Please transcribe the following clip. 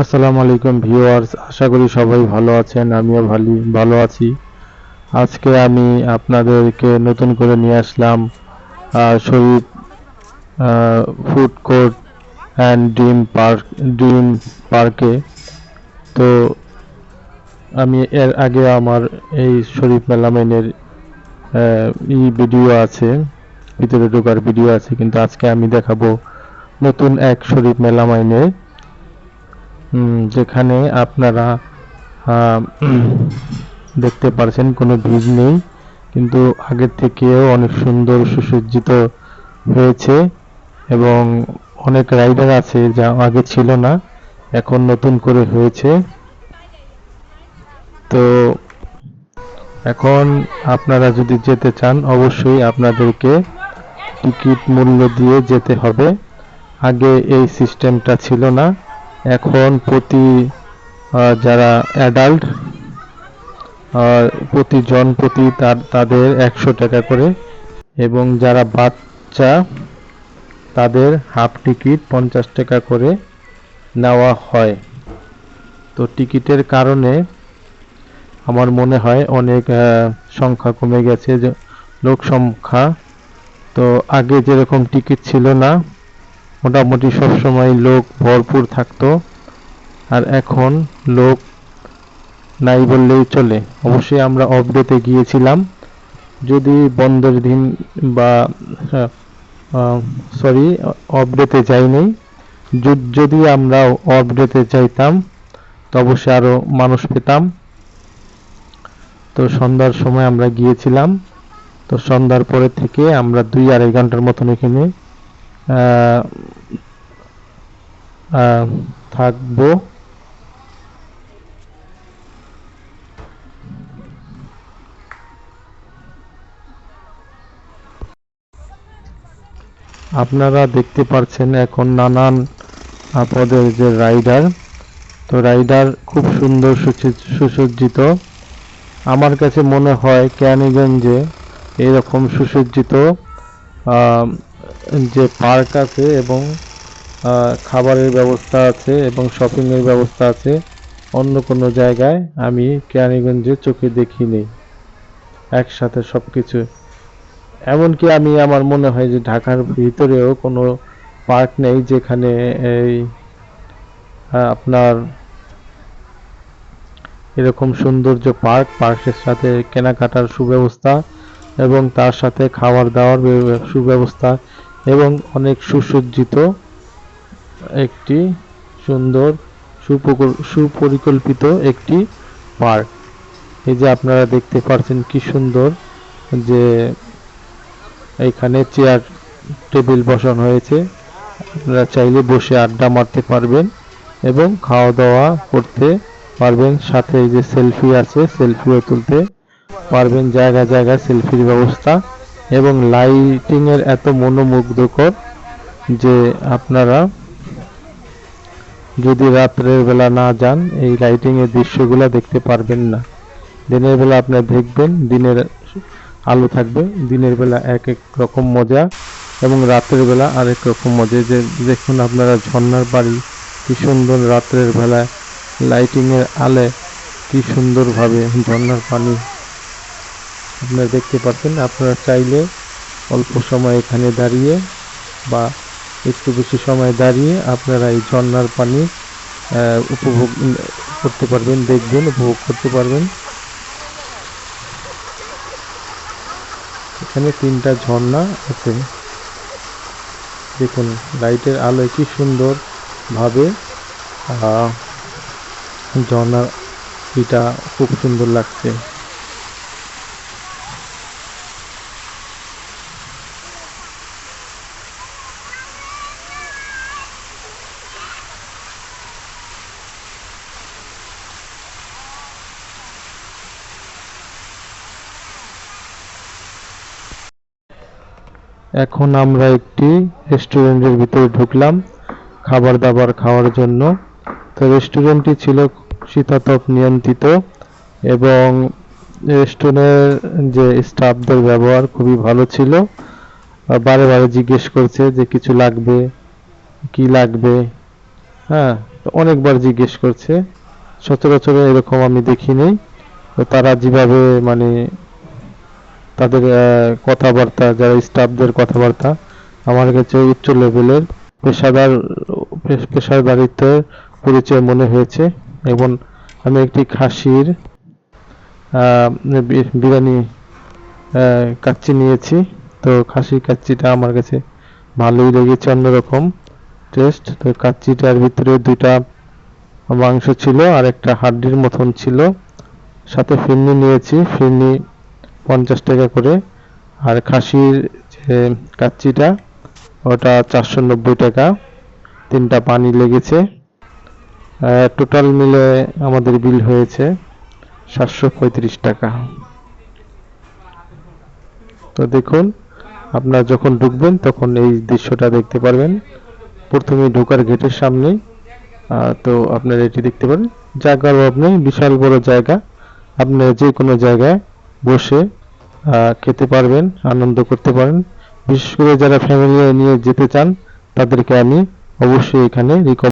আসসালামু আলাইকুম ভিউয়ার্স, আশা করি সবাই ভালো আছেন, আমিও ভালো ভালো আছি। আজকে আমি আপনাদেরকে নতুন করে নিয়ে আসলাম Shahid food court and dream park, dream পার্কে। তো আমি এর আগে আমার এই শরীফ মেলামেনের ই ভিডিও আছে, ভিতরে ঢোকার ভিডিও আছে, কিন্তু আজকে আমি দেখাবো নতুন এক শরীফ মেলামাইনের যেখানে আপনারা দেখতে পারছেন, কোনো ভিড় নেই, কিন্তু আগের থেকেও অনেক সুন্দর সুসজ্জিত হয়েছে এবং অনেক রাইডার আছে যা আগে ছিল না, এখন নতুন করে হয়েছে। তো এখন আপনারা যদি যেতে চান, অবশ্যই আপনাদেরকে টিকিট মূল্য দিয়ে যেতে হবে। আগে এই সিস্টেমটা ছিল না এখন প্রতি যারা অ্যাডাল্ট প্রতি জন প্রতি তাদের একশো টাকা করে এবং যারা বাচ্চা, তাদের হাফ টিকিট পঞ্চাশ টাকা করে নেওয়া হয়। তো টিকিটের কারণে আমার মনে হয় অনেক সংখ্যা কমে গেছে লোক সংখ্যা। তো আগে যেরকম টিকিট ছিল না মোটামুটি সবসময় লোক ভরপুর থাকতো, আর এখন লোক নাই বললেই চলে। অবশ্যই আমরা অফ ডেতে গিয়েছিলাম। যদি বন্ধের দিন বা সরি অফ ডেতে যাইনি, যদ- আমরা অফ ডেতে যাইতাম, তো অবশ্যই আরও মানুষ পেতাম। তো সন্ধ্যার সময় আমরা গিয়েছিলাম। তো সন্ধ্যার পরে থেকে আমরা দুই আড়াই ঘণ্টার মতন এখানে থাকব। আপনারা দেখতে পাচ্ছেন এখন নানান আহ, পদের যে রাইডার তো রাইডার খুব সুন্দর সুসজ্জি- সুসজ্জিত। আমার কাছে মনে হয় ক্যানিগঞ্জে এরকম সুসজ্জিত যে পার্ক আছে এবং খাবারের ব্যবস্থা আছে এবং শপিং এর ব্যবস্থা আছে, অন্য কোনো জায়গায় আমি কেরানীগঞ্জে চোখে দেখিনি। একসাথে সবকিছু। এমনকি আমি, আমার মনে হয় যে ঢাকার ভিতরেও কোনো পার্ক নেই যেখানে এই আপনার এরকম সৌন্দর্য পার্ক, পার্কের সাথে কেনাকাটার সুব্যবস্থা এবং তার সাথে খাবার দাওয়ার সুব্যবস্থা এবং অনেক সুসজ্জিত একটি সুন্দর সুপরিকল্পিত একটি পার্ক। এই যে আপনারা দেখতে পাচ্ছেন কি সুন্দর যে এখানে চেয়ার, টেবিল বসানো হয়েছে। আপনারা চাইলে বসে আড্ডা মারতে পারবেন এবং খাওয়া দাওয়া করতে পারবেন। সাথে এই যে সেলফি আছে, সেলফিও তুলতে পারবেন। জায়গা জায়গায় সেলফির ব্যবস্থা এবং লাইটিং এর এত মনোমুগ্ধকর যে আপনারা যদি রাত্রের বেলা না যান, এই লাইটিং এর দৃশ্যগুলো দেখতে পারবেন না। দিনের বেলা আপনারা দেখবেন, দিনের আলো থাকবে, দিনের বেলা এক এক রকম মজা এবং রাতের বেলা আরেক রকম মজা। যে দেখুন আপনারা ঝর্ণার বাড়ি, কি সুন্দর রাত্রের বেলা লাইটিং এর আলে, কি সুন্দরভাবে ঝর্ণার পানি আপনারা দেখতে পাচ্ছেন, আপনারা চাইলে অল্প সময় এখানে দাঁড়িয়ে বা একটু বেশি সময় দাঁড়িয়ে আপনারা এই ঝর্ণার পানি উপভোগ করতে পারবেন, দেখবেন, উপভোগ করতে পারবেন। এখানে তিনটা ঝর্ণা আছে। দেখুন, লাইটের আলোয় কি সুন্দর ভাবে ঝর্ণার এটা খুব সুন্দর লাগছে। এখন আমরা একটি রেস্টুরেন্টের ভিতরে ঢুকলাম খাবার দাবার খাওয়ার জন্য। তো রেস্টুরেন্টটি ছিল শীতাতপ নিয়ন্ত্রিত এবং রেস্টুরেন্টের যে স্টাফদের ব্যবহার খুবই ভালো ছিল। বারে বারে জিজ্ঞেস করছে যে কিছু লাগবে, কি লাগবে? হ্যাঁ অনেকবার জিজ্ঞেস করছে। সচরাচর এরকম আমি দেখিনি তো তারা যেভাবে মানে তাদের কথাবার্তা, যারা স্টাফদের কথাবার্তা, আমার কাছে উচ্চ লেভেলের পেশাদার পেশাদারিত্বের পরিচয় মনে হয়েছে এবং আমি একটি খাসির বিরিয়ানি কাচ্চি নিয়েছি। তো খাসির কাচ্চিটা আমার কাছে ভালোই লেগেছে, অন্যরকম টেস্ট তো কাচ্চিটার ভিতরে দুইটা মাংস ছিল আর একটা হাড্ডির মতন ছিল। সাথে ফিরনি নিয়েছি, ফিরনি পঞ্চাশ টাকা করে। আর খাসির যে কাচ্চিটা, ওটা চারশো নব্বই টাকা। তিনটা পানি লেগেছে। টোটাল মিলে আমাদের বিল হয়েছে সাতশো পঁয়ত্রিশ টাকা। তো দেখুন, আপনারা যখন ঢুকবেন, তখন এই দৃশ্যটা দেখতে পারবেন। প্রথমে ঢোকার গেটের সামনে তো আপনারা এটি দেখতে পারেন। জায়গার অভাব নেই, বিশাল বড় জায়গা। আপনারা যে কোনো জায়গায় বসে খেতে পারবেন, আনন্দ করতে পারেন। বিশেষ করে যারা ফ্যামিলি নিয়ে যেতে চান, তাদেরকে আমি অবশ্যই এখানে রিকমেন্ড